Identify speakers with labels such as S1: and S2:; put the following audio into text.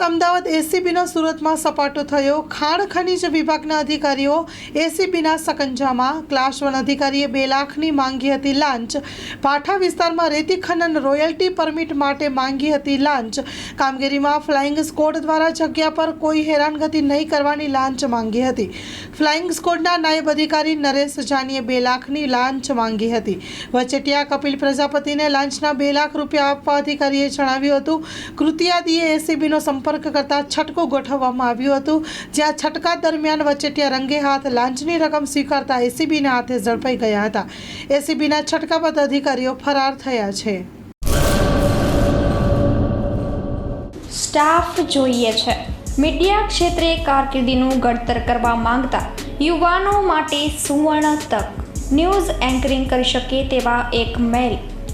S1: અમદાવાદ એસીબીનો સુરતમાં સપાટો થયો. ખાણ ખનીજ વિભાગના અધિકારીઓ એસીબીના સકંજામાં ક્લાસ વન અધિકારીએ બે લાખની માંગી હતી લાંચ. પાઠા વિસ્તારમાં રેતી ખનન રોયલ્ટી પરમિટ માટે માંગી હતી લાંચ. કામગીરીમાં ફ્લાઇંગ સ્કોડ દ્વારા જગ્યા પર કોઈ હેરાનગતિ નહીં કરવાની લાંચ માંગી હતી. ફ્લાઇંગ સ્કોડના નાયબ અધિકારી નરેશ જાનીએ બે લાખની લાંચ માંગી હતી. વચેટિયા કપિલ પ્રજાપતિને લાંચના બે લાખ રૂપિયા આપવા અધિકારીએ જણાવ્યું હતું. કૃતિયાદીએ એસીબીનો સંપર્ક કરતા છટકું ગોઠવવામાં આવ્યું હતું, જ્યાં છટકા દરમિયાન વચેટિયા રંગે હાથ લાંચની રકમ સ્વીકારતા એસીબીના હાથે ઝડપાઈ ગયા હતા. એસીબીના છટકાબદ્ધ અધિકારીઓ ફરાર થયા છે.
S2: સ્ટાફ જોઈએ છે. મીડિયા ક્ષેત્રે કારકિર્દીનું ઘડતર કરવા માંગતા યુવાનો માટે સુવર્ણ તક. ન્યૂઝ એન્કરિંગ કરી શકે તેવા એક મેલ.